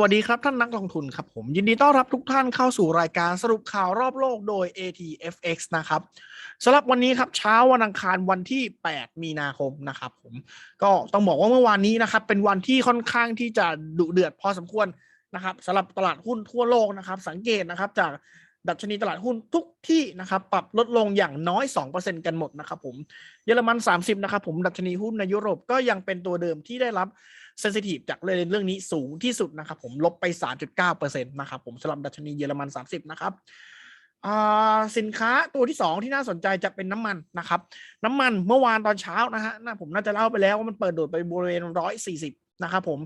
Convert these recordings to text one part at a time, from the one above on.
วัสดีครับท่านนักลงทุนครับผมยินดีต้อนรับทุกท่านเข้าสู่รายการสรุปข่าวรอบโลกโดย ATFX นะครับสำหรับวันนี้ครับเช้าวันอังคารวันที่ 8 มีนาคมนะครับผมก็ต้องบอกว่าเมื่อวานนี้นะครับเป็นวันที่ค่อนข้างที่จะดุเดือดพอสมควรนะครับสำหรับตลาดหุ้นทั่วโลกนะครับสังเกตนะครับจาก ดัชนีตลาดหุ้นทุกที่นะครับ ปรับลดลงอย่างน้อย 2%กันหมดนะครับผมเยอรมัน 30 นะครับผมดัชนีหุ้นในยุโรปก็ยังเป็นตัวเดิมที่ได้รับเซนซิทีฟจากเรื่องนี้สูงที่สุดนะครับผมลบไป 3.9%นะครับผมสำหรับดัชนีเยอรมัน 30 นะครับอ่าสินค้าตัวที่ 2 ที่น่าสนใจจะเป็นน้ำมันนะครับ น้ำมันเมื่อวานตอนเช้านะฮะน่าผมน่าจะเล่าไปแล้วว่ามันเปิดโดดไปบริเวณ140 นะครับผม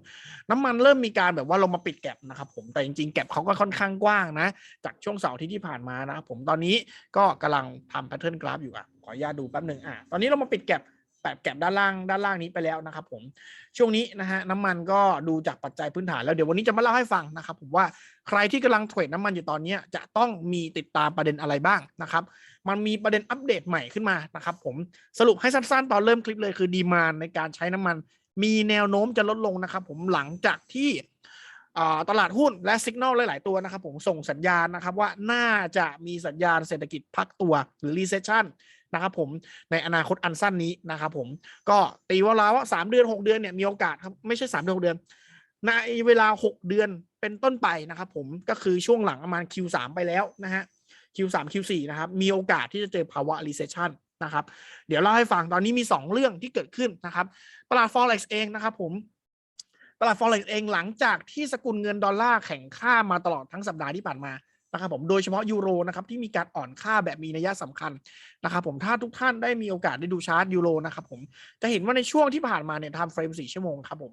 น้ำมันเริ่มมีการแบบว่าลงมาปิดแก็บนะครับผมแต่จริงๆ แก็บเขาก็ค่อนข้างกว้างนะ จากช่วงเสาร์ที่ที่ผ่านมานะครับผมตอนนี้ก็กำลังทำแพทเทิร์นกราฟอยู่อะขออนุญาตดูแป๊บหนึ่งอะตอนนี้เรามาปิดแก็บแบบแก็บด้านล่างด้านล่างนี้ไปแล้วนะครับผมช่วงนี้นะฮะน้ำมันก็ดูจากปัจจัยพื้นฐานแล้วเดี๋ยววันนี้จะมาเล่าให้ฟังนะครับผมว่าใครที่กำลังเทรดน้ำมันอยู่ตอนนี้จะต้องมีติดตามประเด็นอะไรบ้างนะครับมันมีประเด็นอัปเดตใหม่ขึ้นมานะครับผมสรุปให้สั้นๆ ตอนเริ่มคลิปเลยคือดีมานในการใช้น้ำมัน มีแนวโน้มจะลดลงนะครับผมหลังจากที่ตลาดหุ้นและสัญญาณหลาย ๆ ตัวนะครับผมส่งสัญญาณนะครับว่าน่าจะมีสัญญาณเศรษฐกิจพักตัวหรือ recession นะครับผมในอนาคตอันสั้นนี้นะครับผมก็ตีว่าแล้วว่าสามเดือนหกเดือนเนี่ยมีโอกาสครับไม่ใช่สามเดือนหกเดือน ในเวลาหกเดือนเป็นต้นไปนะครับผมก็คือช่วงหลังประมาณ Q3 ไปแล้วนะฮะ Q3 Q4 นะครับมีโอกาสที่จะเจอภาวะ recession นะครับ เดี๋ยวเล่าให้ฟังตอนนี้มี 2 เรื่องที่เกิดขึ้นนะครับตลาด forex เองนะครับผมตลาด forex เองหลังจากที่สกุลเงินดอลลาร์แข็งค่ามาตลอดทั้งสัปดาห์ที่ผ่านมานะครับผมโดยเฉพาะยูโรนะครับที่มีการอ่อนค่าแบบมีนัยสำคัญนะครับผมถ้าทุกท่านได้มีโอกาสได้ดูชาร์ตยูโรนะครับผมจะเห็นว่าในช่วงที่ผ่านมาเนี่ยทำเฟรม4ชั่วโมงครับผม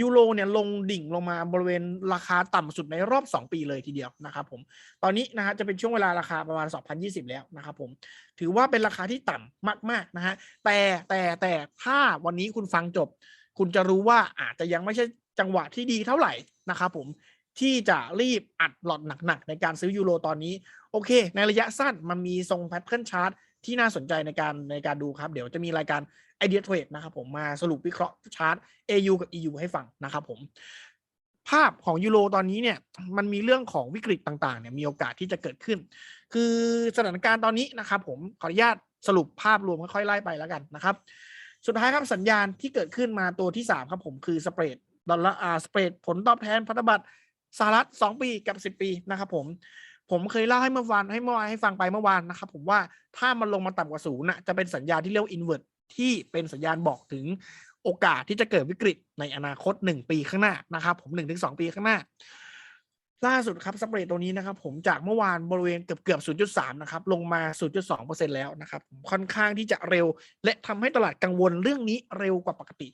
ยูโรเนี่ยลงดิ่งลงมาบริเวณราคาต่ำสุดในรอบ 2 ปีเลยทีเดียวนะครับผมตอนนี้นะฮะจะเป็นช่วงเวลาราคาประมาณ 2020 แล้วนะครับผมถือว่าเป็นราคาที่ต่ำมากๆนะฮะแต่แต่แต่ถ้าวันนี้คุณฟังจบ คุณจะรู้ว่าอาจจะยังไม่ใช่จังหวะที่ดีเท่าไหร่นะครับผมที่จะรีบอัดหลอดหนักๆ ในการซื้อยูโรตอนนี้ โอเค ในระยะสั้นมันมีทรงแพทเทิร์นชาร์ต ที่น่าสนใจในการในการดูครับ เดี๋ยวจะมีรายการไอเดียเทรดนะครับผมมาสรุปวิเคราะห์ชาร์ต AU กับ EU ให้ฟังนะครับผมภาพของยูโรตอนนี้เนี่ยมันมีเรื่องของวิกฤตต่างๆเนี่ยมีโอกาสที่จะเกิดขึ้น คือสถานการณ์ตอนนี้นะครับผมขออนุญาตสรุปภาพรวมค่อยๆไล่ไปแล้วกันนะครับ สุดท้ายครับสัญญาณที่เกิดขึ้นมาตัวที่ 3 ครับผมคือสเปรดดอลลาร์สเปรดผลตอบแทนพันธบัตรสหรัฐ 2 ปีกับ 10 ปีนะครับผม ผมเคยเล่าให้เมื่อวานให้เมื่อวานให้ฟังไปเมื่อวานนะครับผมว่าถ้ามันลงมาต่ำกว่าศูนย์นะจะเป็นสัญญาณที่เรียกว่า invert ที่เป็นสัญญาณบอกถึงโอกาสที่จะเกิดวิกฤตในอนาคต 1 ปีข้างหน้านะครับ ผม1-2ปีข้างหน้า ล่าสุดครับสเปรดตัวนี้นะครับ ผมจากเมื่อวานบริเวณเกือบเกือบ 0.3 นะครับ ลงมา 0.2%แล้วนะครับ ค่อนข้างที่จะเร็ว และทำให้ตลาดกังวลเรื่องนี้เร็วกว่าปกติ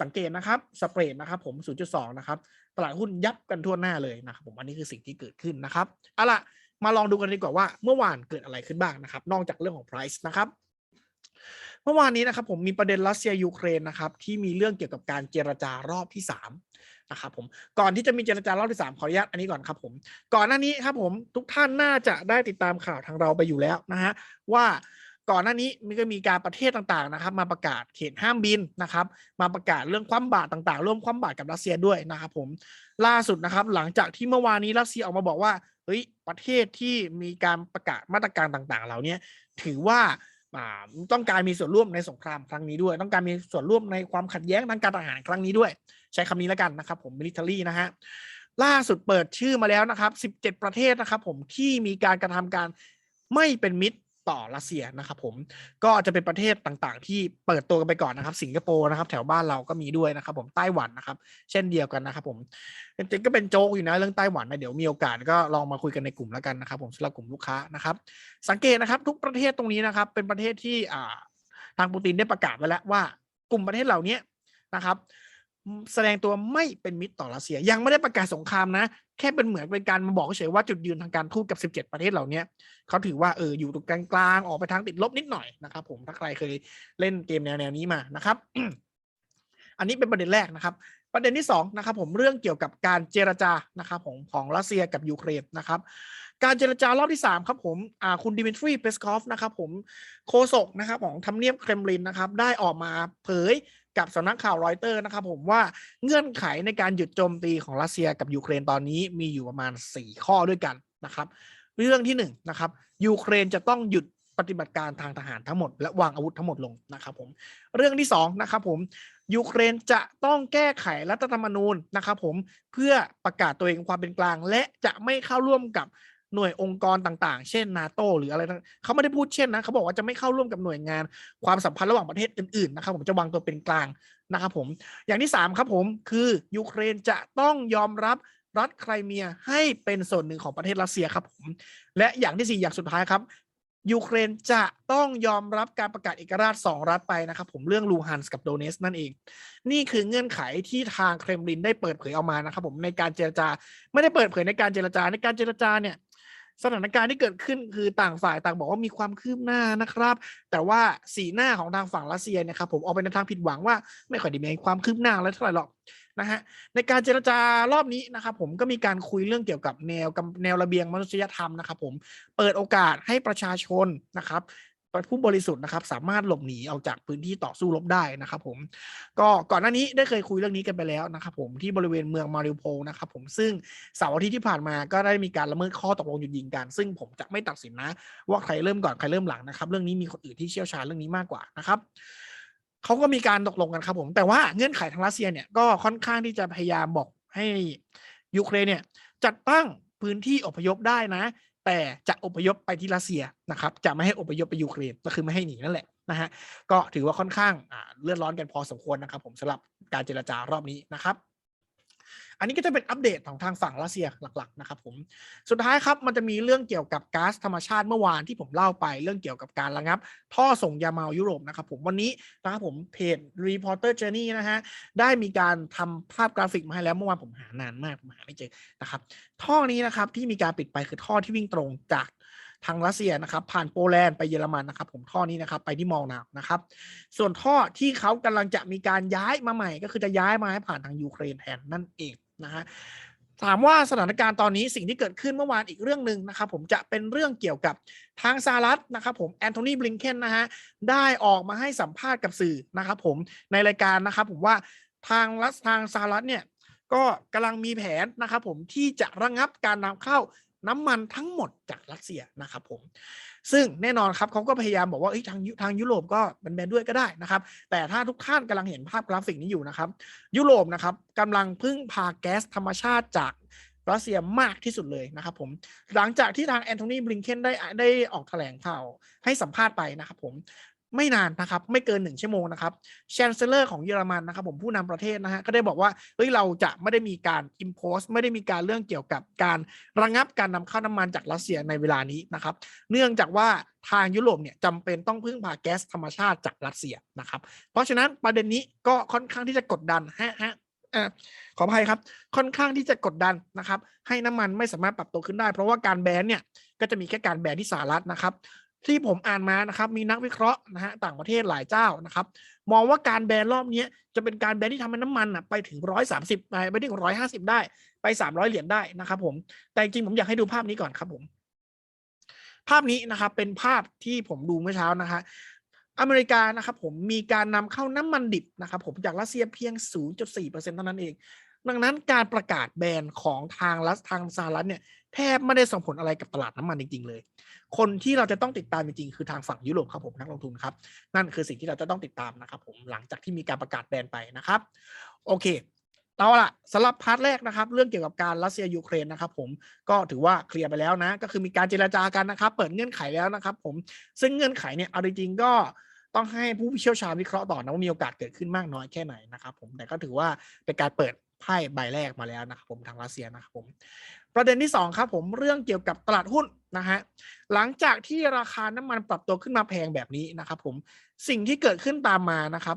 สังเกตนะครับสเปรดนะครับผม 0.2 นะครับตลาดหุ้นยับกันทั่วหน้าเลยนะครับผมอันนี้คือสิ่งที่เกิดขึ้นนะครับเอาล่ะมาลองดูกันดีกว่าว่าเมื่อวานเกิดอะไรขึ้นบ้างนะครับ นอกจากเรื่องของ price นะครับเมื่อวานนี้นะครับผมมีประเด็นรัสเซียยูเครนนะครับที่มีเรื่องเกี่ยวกับการเจรจารอบที่3นะครับผมก่อนที่จะมีเจรจารอบที่ 3 ขออนุญาตอันนี้ก่อนครับผมก่อนหน้านี้ครับผมทุกท่านน่าจะได้ติดตามข่าวทางเราไปอยู่แล้วนะฮะว่า ก่อนหน้านี้มันก็มีการประเทศต่างๆนะครับ มาประกาศเขตห้ามบินนะครับ มาประกาศเรื่องความบาตรต่างๆ ร่วมความบาตรกับรัสเซียด้วยนะครับผมล่าสุดนะครับ หลังจากที่เมื่อวานนี้รัสเซียออกมาบอกว่าเฮ้ยประเทศที่มีการประกาศมาตรการต่างๆ เหล่านี้ถือว่าต้องการมีส่วนร่วมในสงครามครั้งนี้ด้วย ต้องการมีส่วนร่วมในความขัดแย้งทางการทหารครั้งนี้ด้วย ใช้คำนี้แล้วกันนะครับผม military นะฮะล่าสุดเปิดชื่อมาแล้วนะครับ 17 ประเทศนะครับผมที่มีการกระทำการไม่เป็นมิตร ต่อรัสเซียนะครับผมก็จะเป็นประเทศต่างๆ ที่เปิดตัวกันไปก่อนนะครับ สิงคโปร์นะครับ แถวบ้านเราก็มีด้วยนะครับ ผมไต้หวันนะครับ เช่นเดียวกันนะครับ ผมจริงๆก็เป็นโจ๊กอยู่นะเรื่องไต้หวันนะเดี๋ยวมีโอกาสก็ลองมาคุยกันในกลุ่มแล้วกันนะครับ ผมสำหรับกลุ่มลูกค้านะครับ สังเกตนะครับทุกประเทศตรงนี้นะครับ เป็นประเทศที่อ่าทางปูตินได้ประกาศไว้แล้วว่ากลุ่มประเทศเหล่านี้นะครับ แสดงตัวไม่เป็นมิตรต่อรัสเซีย ยังไม่ได้ประกาศสงครามนะ แค่เป็นเหมือนเป็นการมาบอกเฉยว่าจุดยืนทางการทูตกับ 17 ประเทศเหล่านี้เขาถือว่าเอออยู่ตรงกลางๆออกไปทางติดลบนิดหน่อยนะครับ ผมถ้าใครเคยเล่นเกมแนวแนวนี้มานะครับ อันนี้เป็นประเด็นแรกนะครับ ประเด็นที่2นะครับผมเรื่องเกี่ยวกับการเจรจานะครับของของรัสเซียกับยูเครนนะครับการเจรจารอบที่ 3 ครับผมอาคุณดิมิทรีเปสคอฟนะครับผมโคศกนะครับของทำเนียบเครมลินนะครับ ได้ออกมาเผย กับสำนักข่าวรอยเตอร์นะครับผมว่าเงื่อนไขในการหยุดโจมตีของรัสเซียกับยูเครนตอนนี้มีอยู่ประมาณ 4 ข้อด้วยกันนะครับเรื่องที่1นงนะครับยูเครนจะต้องหยุดปฏิบัติการทางทหารทั้งหมด และวางอาวุธทั้งหมดลงนะครับผมเรื่องที่2นะครับผมยูเครนจะต้องแก้ไขรัฐธรรมนูญนะครับผมเพื่อประกาศตัวเองความเป็นกลาง และจะไม่เข้าร่วมกับ หน่วยองค์กรต่างๆ เช่นนาโตหรืออะไรเขาไม่ได้พูดเช่นนะเขาบอกว่าจะไม่เข้าร่วมกับหน่วยงาน ความสัมพันธ์ระหว่างประเทศอื่นๆนะครับผมจะวางตัวเป็นกลางนะครับผม อย่างที่3ครับผมคือยูเครนจะต้องยอมรับรัฐไครเมียให้เป็นส่วนหนึ่งของประเทศรัสเซียครับผม และอย่างที่ 4 อย่างสุดท้ายครับยูเครนจะต้องยอมรับการประกาศเอกราชสองรัฐไปนะครับผมเรื่องลูฮันส์กับโดเนสนั่นเอง นี่คือเงื่อนไขที่ทางเครมลินได้เปิดเผยออกมานะครับผมในการเจรจา ไม่ได้เปิดเผยในการเจรจาในการเจรจาเนี่ย สถานการณ์ที่เกิดขึ้นคือต่างฝ่ายต่างบอกว่ามีความคืบหน้านะครับ แต่ว่าสีหน้าของทางฝั่งรัสเซียเนี่ยครับผมออกไปในทางผิดหวังว่าไม่ค่อยได้มีความคืบหน้าอะไรเท่าไหร่หรอกนะฮะในการเจรจารอบนี้นะครับผมก็มีการคุยเรื่องเกี่ยวกับแนวกำแนวระเบียงมนุษยธรรมนะครับผมเปิดโอกาสให้ประชาชนนะครับ ผู้บริสุทธิ์นะครับสามารถหลบหนีออกจากพื้นที่ต่อสู้รบได้นะครับผมก็ก่อนหน้านี้ได้เคยคุยเรื่องนี้กันไปแล้วนะครับผมที่บริเวณเมืองมาริโพลนะครับผมซึ่งเสาร์อาทิตย์ที่ผ่านมาก็ได้มีการละเมิดข้อตกลงหยุดยิงกัน ซึ่งผมจะไม่ตัดสินนะ ว่าใครเริ่มก่อนใครเริ่มหลังนะครับเรื่องนี้มีคนอื่นที่เชี่ยวชาญเรื่องนี้มากกว่านะครับเขาก็มีการตกลงกันครับผม แต่ว่าเงื่อนไขทางรัสเซียเนี่ยก็ค่อนข้างที่จะพยายามบอกให้ยูเครนเนี่ยจัดตั้งพื้นที่อพยพได้นะ แต่จะอพยพไปที่รัสเซียนะครับ จะไม่ให้อพยพไปยูเครนก็คือไม่ให้หนีนั่นแหละนะฮะก็ถือว่าค่อนข้างเลือดร้อนกันพอสมควรนะครับ ผมสำหรับการเจรจารอบนี้นะครับ อันนี้ก็จะเป็นอัปเดตของทางฝั่งรัสเซียหลักๆนะครับผมสุดท้ายครับมันจะมีเรื่องเกี่ยวกับก๊าซธรรมชาติเมื่อวานที่ผมเล่าไป เรื่องเกี่ยวกับการระงับ ท่อส่งยาเมายุโรปนะครับผมวันนี้นะครับผมเพจ Reporter Journey นะฮะได้มีการทำภาพกราฟิกมาให้แล้วเมื่อวานผมหานานมากผมหาไม่เจอนะครับท่อนี้นะครับที่มีการปิดไปคือท่อที่วิ่งตรงจากทางรัสเซียนะครับผ่านโปแลนด์ไปเยอรมันนะครับผมท่อนี้นะครับไปที่มอลนาวนะครับ ส่วนท่อที่เขากำลังจะมีการย้ายมาใหม่ ก็คือจะย้ายมาให้ผ่านทางยูเครนแทนนั่นเอง นะฮะถามว่าสถานการณ์ตอนนี้สิ่งที่เกิดขึ้นเมื่อวานอีกเรื่องหนึ่งนะครับผมจะเป็นเรื่องเกี่ยวกับทางสหรัฐนะครับผมแอนโทนีบลิงเคนนะฮะได้ออกมาให้สัมภาษณ์กับสื่อนะครับผมในรายการนะครับผมว่าทางรัฐทางสหรัฐเนี่ยก็กำลังมีแผนนะครับผมที่จะระงับการนำเข้า น้ำมันทั้งหมดจากรัสเซียนะครับผม ซึ่งแน่นอนครับเขาก็พยายามบอกว่าทางทางยุโรปก็เป็นแบนด้วยก็ได้นะครับ แต่ถ้าทุกท่านกำลังเห็นภาพกราฟิกนี้อยู่นะครับ ยุโรปนะครับกำลังพึ่งพาแก๊สธรรมชาติจากรัสเซียมากที่สุดเลยนะครับผม หลังจากที่ทางแอนโทนีบลิงเคนได้ได้ออกแถลงข่าวให้สัมภาษณ์ไปนะครับผม ไม่นานนะครับ ไม่เกินหนึ่งชั่วโมงนะครับแชนเซลเลอร์ของเยอรมันนะครับผมผู้นำประเทศนะฮะก็ได้บอกว่าเฮ้ยเราจะไม่ได้มีการอิมโพสไม่ได้มีการเรื่องเกี่ยวกับการระงับการนำเข้าน้ำมันจากรัสเซียในเวลานี้นะครับ เนื่องจากว่าทางยุโรปเนี่ยจำเป็นต้องพึ่งพาแก๊สธรรมชาติจากรัสเซียนะครับ เพราะฉะนั้นประเด็นนี้ก็ค่อนข้างที่จะกดดันฮะฮะขออภัยครับ ค่อนข้างที่จะกดดันนะครับ ให้น้ำมันไม่สามารถปรับตัวขึ้นได้ เพราะว่าการแบนเนี่ยก็จะมีแค่การแบนที่สหรัฐนะครับ ที่ผมอ่านมานะครับมีนักวิเคราะห์นะฮะต่างประเทศหลายเจ้านะครับ มองว่าการแบนรอบนี้จะเป็นการแบนที่ทำให้น้ำมันอะไปถึงร้อยสามสิบไปถึงร้อยห้าสิบได้ไปสามร้อยเหรียญได้นะครับผมแต่จริงผมอยากให้ดูภาพนี้ก่อนครับผม ภาพนี้นะครับเป็นภาพที่ผมดูเมื่อเช้านะคะอเมริกานะครับผมมีการนำเข้าน้ำมันดิบนะครับผมจากรัสเซียเพียง 0.4%เท่านั้นเอง ดังนั้นการประกาศแบนของทางรัสทางสหรัฐเนี่ยแทบไม่ได้ส่งผลอะไรกับตลาดน้ำมันจริงๆเลย คนที่เราจะต้องติดตามจริงๆคือทางฝั่งยุโรปครับผมนักลงทุนครับ นั่นคือสิ่งที่เราจะต้องติดตามนะครับผมหลังจากที่มีการประกาศแบนไปนะครับ โอเคเอาละสำหรับพาร์ทแรกนะครับ เรื่องเกี่ยวกับการรัสเซียยูเครนนะครับ ผมก็ถือว่าเคลียร์ไปแล้วนะ ก็คือมีการเจรจากันนะครับ เปิดเงื่อนไขแล้วนะครับ ผมซึ่งเงื่อนไขเนี่ยเอาจริงๆก็ต้องให้ผู้เชี่ยวชาญวิเคราะห์ต่อนะว่ามีโอกาสเกิดขึ้นมากน้อยแค่ไหนนะครับ ผมแต่ก็ถือว่าเป็นการเปิดไพ่ใบแรกมาแล้วนะครับผมทางรัสเซียนะครับผม ประเด็นที่ 2 ครับผมเรื่องเกี่ยวกับตลาดหุ้นนะฮะหลังจากที่ราคาน้ำมันปรับตัวขึ้นมาแพงแบบนี้นะครับผมสิ่งที่เกิดขึ้นตามมานะครับ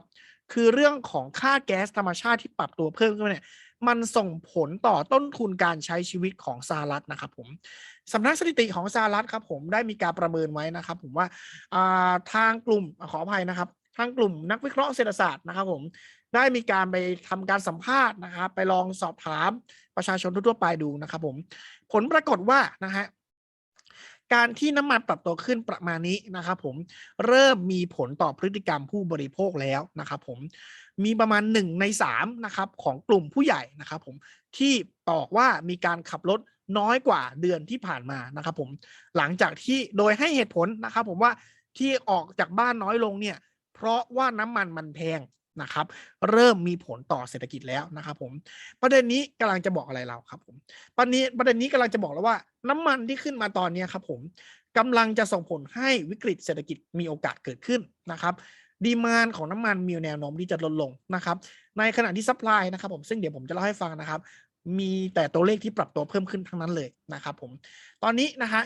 คือเรื่องของค่าแก๊สธรรมชาติที่ปรับตัวเพิ่มขึ้นเนี่ยมันส่งผลต่อต้นทุนการใช้ชีวิตของสหรัฐนะครับผมสำนักสถิติของสหรัฐครับผมได้มีการประเมินไว้นะครับ ผมว่าทางกลุ่มขออภัยนะครับ ทางกลุ่มนักวิเคราะห์เศรษฐศาสตร์นะครับผม ได้มีการไปทำการสัมภาษณ์นะครับไปลองสอบถามประชาชนทั่วไปดูนะครับผมผลปรากฏว่านะฮะการที่น้ำมันปรับตัวขึ้นประมาณนี้นะครับผมเริ่มมีผลต่อพฤติกรรมผู้บริโภคแล้วนะครับผมมีประมาณหนึ่งในสามนะครับของกลุ่มผู้ใหญ่นะครับผมที่บอกว่ามีการขับรถน้อยกว่าเดือนที่ผ่านมานะครับผมหลังจากที่โดยให้เหตุผลนะครับผมว่าที่ออกจากบ้านน้อยลงเนี่ยเพราะว่าน้ำมันมันแพง นะครับ เริ่มมีผลต่อเศรษฐกิจแล้วนะครับผมประเด็นนี้กำลังจะบอกอะไรเราครับผมประเด็นนี้ประเด็นนี้กำลังจะบอกแล้วว่า น้ำมันที่ขึ้นมาตอนนี้ครับผมกำลังจะส่งผลให้วิกฤตเศรษฐกิจมีโอกาสเกิดขึ้นนะครับดีมานของน้ำมันมีแนวโน้มที่จะลดลงนะครับ ในขณะที่ซัพพลายนะครับผมซึ่งเดี๋ยวผมจะเล่าให้ฟังนะครับ มีแต่ตัวเลขที่ปรับตัวเพิ่มขึ้นทั้งนั้นเลยนะครับผมตอนนี้นะฮะ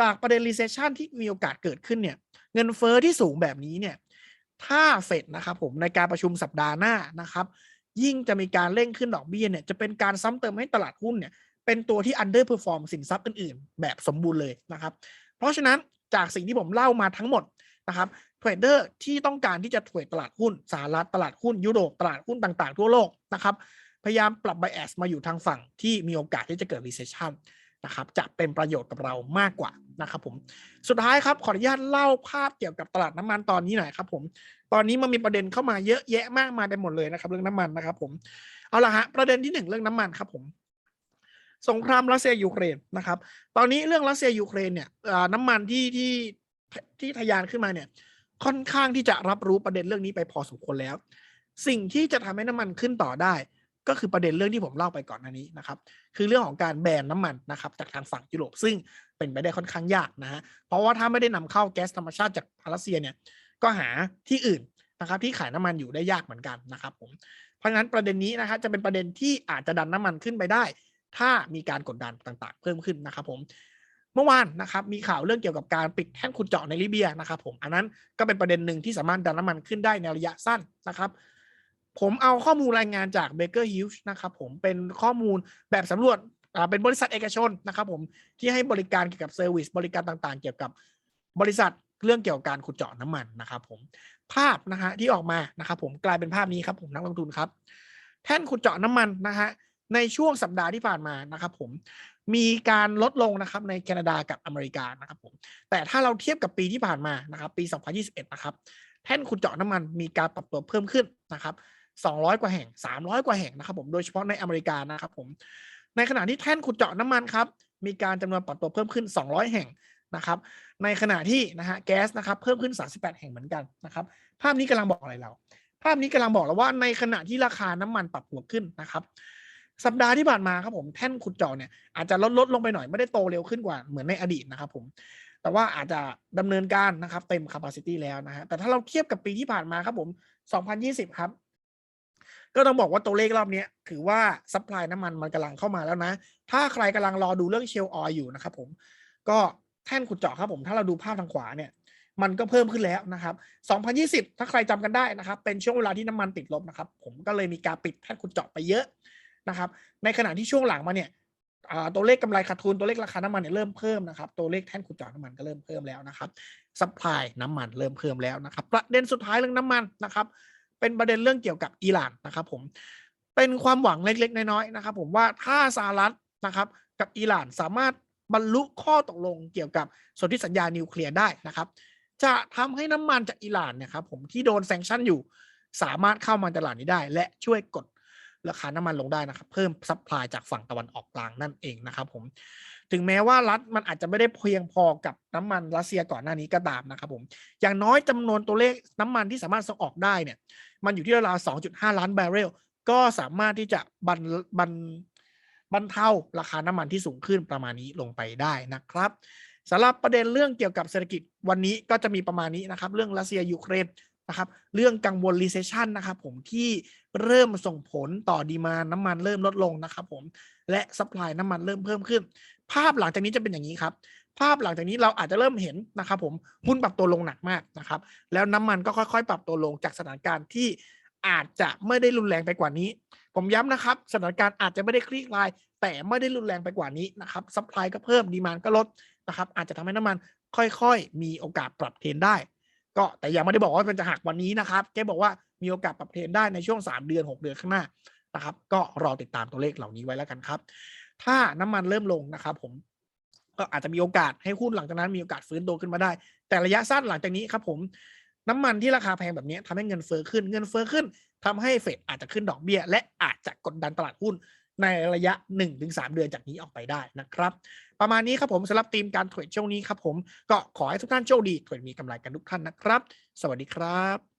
จากประเด็น recession ที่มีโอกาสเกิดขึ้นเนี่ยเงินเฟอ้อที่สูงแบบนี้เนี่ย ถ้าเฟดนะครับผมในการประชุมสัปดาห์หน้านะครับ ยิ่งจะมีการเร่งขึ้นดอกเบี้ยเนี่ยจะเป็นการซ้ำเติมให้ตลาดหุ้นเนี่ยเป็นตัวที่ underperform สินทรัพย์อื่นๆ แบบสมบูรณ์เลยนะครับ เพราะฉะนั้นจากสิ่งที่ผมเล่ามาทั้งหมดนะครับเทรดเดอร์ที่ต้องการที่จะเทรดตลาดหุ้นสหรัฐตลาดหุ้นยุโรปตลาดหุ้นต่างๆ ทั่วโลกนะครับพยายามปรับ bias มาอยู่ทางฝั่งที่มีโอกาสที่จะเกิด recession นะครับจะเป็นประโยชน์กับเรามากกว่านะครับผมสุดท้ายครับขออนุญาตเล่าภาพเกี่ยวกับตลาดน้ำมันตอนนี้หน่อยครับผมตอนนี้มันมีประเด็นเข้ามาเยอะแยะมากมายไปหมดเลยนะครับ เรื่องน้ำมันนะครับผมเอาละฮะประเด็นที่หนึ่งเรื่องน้ำมันครับผมสงครามรัสเซียยูเครนนะครับ ตอนนี้เรื่องรัสเซียยูเครนเนี่ยน้ำมันที่ที่ที่ทะยานขึ้นมาเนี่ยค่อนข้างที่จะรับรู้ประเด็นเรื่องนี้ไปพอสมควรแล้ว สิ่งที่จะทำให้น้ำมันขึ้นต่อได้ ก็คือประเด็นเรื่องที่ผมเล่าไปก่อนหน้านี้นะครับ คือเรื่องของการแบนน้ำมันนะครับจากทางฝั่งยุโรปซึ่งเป็นไปได้ค่อนข้างยากนะฮะเพราะว่าถ้าไม่ได้นำเข้าแก๊สธรรมชาติจากรัสเซียเนี่ยก็หาที่อื่นนะครับที่ขายน้ำมันอยู่ได้ยากเหมือนกันนะครับผมเพราะงั้นประเด็นนี้นะครับจะเป็นประเด็นที่อาจจะดันน้ำมันขึ้นไปได้ ถ้ามีการกดดันต่างๆ เพิ่มขึ้นนะครับผมเมื่อวานนะครับมีข่าวเรื่องเกี่ยวกับการปิดแท่นขุดเจาะในลิเบียนะครับผมอันนั้นก็เป็นประเด็นหนึ่งที่สามารถดันน้ำมันขึ้นได้ในระยะสั้นนะครับ ผมเอาข้อมูลรายงานจาก Baker Hughes นะครับผมเป็นข้อมูลแบบสำรวจเป็นบริษัทเอกชนนะครับผมที่ให้บริการเกี่ยวกับเซอร์วิสบริการต่างๆ เกี่ยวกับบริษัทเรื่องเกี่ยวกับการขุดเจาะน้ำมันนะครับผมภาพนะฮะที่ออกมานะครับผมกลายเป็นภาพนี้ครับผมนักลงทุนครับ แท่นขุดเจาะน้ำมันนะฮะในช่วงสัปดาห์ที่ผ่านมานะครับผมมีการลดลงนะครับในแคนาดากับอเมริกานะครับผมแต่ถ้าเราเทียบกับปีที่ผ่านมานะครับปี 2021 นะครับแท่นขุดเจาะน้ำมันมีการปรับตัวเพิ่มขึ้นนะครับ 200 กว่าแห่ง 300 กว่าแห่งนะครับผมโดยเฉพาะในอเมริกานะครับผมในขณะที่แท่นขุดเจาะน้ำมันครับมีการจำนวนปรับตัวเพิ่มขึ้น 200 แห่งนะครับ ในขณะที่นะฮะแก๊สนะครับเพิ่มขึ้น 38 แห่งเหมือนกันนะครับ ภาพนี้กำลังบอกอะไรเรา ภาพนี้กำลังบอกเราว่าในขณะที่ราคาน้ำมันปรับตัวขึ้นนะครับ สัปดาห์ที่ผ่านมาครับผมแท่นขุดเจาะเนี่ยอาจจะลดลดลงไปหน่อยไม่ได้โตเร็วขึ้นกว่าเหมือนในอดีตนะครับผมแต่ว่าอาจจะดำเนินการนะครับเต็ม capacity แล้วนะฮะแต่ถ้าเราเทียบกับปีที่ผ่านมาครับผม 2020 ครับ ก็ต้องบอกว่าตัวเลขรอบนี้ถือว่าซัพพลายน้ำมันมันกำลังเข้ามาแล้วนะ ถ้าใครกำลังรอดูเรื่องเชลออยอยู่นะครับผม ก็แท่นขุดเจาะครับผม ถ้าเราดูภาพทางขวาเนี่ยมันก็เพิ่มขึ้นแล้วนะครับ 2020 ถ้าใครจำกันได้นะครับ เป็นช่วงเวลาที่น้ำมันติดลบนะครับ ผมก็เลยมีการปิดแท่นขุดเจาะไปเยอะนะครับ ในขณะที่ช่วงหลังมาเนี่ยตัวเลขกำไรขาดทุนตัวเลขราคาน้ำมันเนี่ยเริ่มเพิ่มนะครับ ตัวเลขแท่นขุดเจาะน้ำมันก็เริ่มเพิ่มแล้วนะครับซัพพลายน้ำมันเริ่มเพิ่มแล้วนะครับ ประเด็นสุดท้ายเรื่องน้ำมันนะครับ เป็นประเด็นเรื่องเกี่ยวกับอิหร่านนะครับผมเป็นความหวังเล็ก ๆ น้อยๆนะครับ ผมว่าถ้าสหรัฐนะครับ กับอิหร่านสามารถบรรลุข้อตกลงเกี่ยวกับสนธิสัญญานิวเคลียร์ได้นะครับ จะทำให้น้ำมันจากอิหร่านเนี่ยครับผมที่โดนแซงชั่นอยู่ สามารถเข้ามาตลาดนี้ได้ และช่วยกดราคาน้ำมันลงได้นะครับ เพิ่มซัพพลายจากฝั่งตะวันออกกลางนั่นเองนะครับ ผมถึงแม้ว่ารัฐมันอาจจะไม่ได้เพียงพอกับน้ำมันรัสเซียก่อนหน้านี้ก็ตามนะครับผมอย่างน้อยจำนวนตัวเลขน้ำมันที่สามารถส่งออกได้เนี่ย มันอยู่ที่ราวๆ2.5ล้านบาร์เรล ก็สามารถที่จะบรรบรรบรรเทาราคาน้ำมันที่สูงขึ้นประมาณนี้ลงไปได้นะครับสำหรับประเด็นเรื่องเกี่ยวกับเศรษฐกิจวันนี้ก็จะมีประมาณนี้นะครับ เรื่องรัสเซียยูเครนนะครับ เรื่องกังวล recession นะครับผมที่เริ่มส่งผลต่อดีมาน้ำมันเริ่มลดลงนะครับผมและสป라이น้ำมันเริ่มเพิ่มขึ้น ภาพหลังจากนี้จะเป็นอย่างนี้ครับ ภาพหลังจากนี้เราอาจจะเริ่มเห็นนะครับผมหุ้นปรับตัวลงหนักมากนะครับแล้วน้ำมันก็ค่อย ๆ ปรับตัวลงจากสถานการณ์ที่อาจจะไม่ได้รุนแรงไปกว่านี้ ผมย้ำนะครับสถานการณ์อาจจะไม่ได้คลี่คลาย แต่ไม่ได้รุนแรงไปกว่านี้นะครับซัพพลายก็เพิ่มดีมานก็ลดนะครับอาจจะทำให้น้ำมันค่อยๆ มีโอกาสปรับเทรนได้ ก็แต่ยังไม่ได้บอกว่ามันจะหักวันนี้นะครับแกบอกว่ามีโอกาสปรับเทรนได้ในช่วง 3 เดือน 6 เดือนข้างหน้านะครับก็รอติดตามตัวเลขเหล่านี้ไว้แล้วกันครับ ถ้าน้ำมันเริ่มลงนะครับผม ก็อาจจะมีโอกาสให้หุ้นหลังจากนั้นมีโอกาสฟื้นตัวขึ้นมาได้ แต่ระยะสั้นหลังจากนี้ครับผมน้ำมันที่ราคาแพงแบบนี้ทำให้เงินเฟ้อขึ้น เงินเฟ้อขึ้นทำให้เฟดอาจจะขึ้นดอกเบี้ย และอาจจะกดดันตลาดหุ้นในระยะ 1-3 เดือนจากนี้ออกไปได้นะครับ ประมาณนี้ครับผมสำหรับธีมการเทรดช่วงนี้ครับผมก็ขอให้ทุกท่านโชคดีเทรดมีกำไรกันทุกท่านนะครับ สวัสดีครับ